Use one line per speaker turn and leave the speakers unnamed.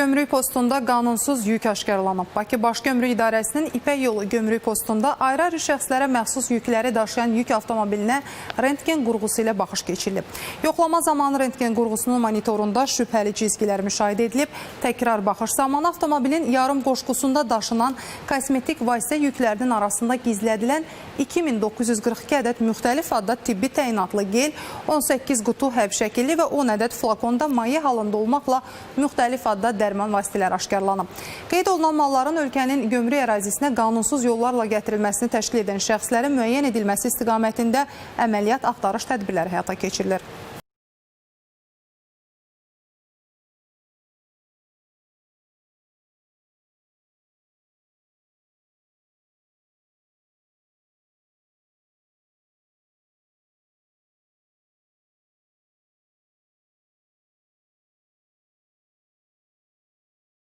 Gömrük postunda qanunsuz yük aşkarlanıb. Bakı Baş Gömrük İdarəsinin İpək yolu gömrük postunda ayrı-ayrı şəxslərə məxsus yükləri daşıyan yük avtomobilinə rentgen qurğusu ilə baxış keçirilib. Yoxlama zamanı rentgen qurğusunun monitorunda şübhəli cizgilər müşahidə edilib. Təkrar baxış zamanı avtomobilin yarım qoşqusunda daşınan kosmetik vasită yüklərinin arasında gizlədilən 2942 ədəd müxtəlif adda tibbi təyinatlı gel, 18 qutu həb şəkilli və 10 ədəd flakonda maye halında olmaqla müxtəlif adda dərman vasitələri aşkarlanıb. Qeyd olunan malların ölkənin gömrük ərazisinə qanunsuz yollarla gətirilməsini təşkil edən şəxslərin müəyyən edilməsi istiqamətində əməliyyat axtarış tədbirləri həyata keçirilir.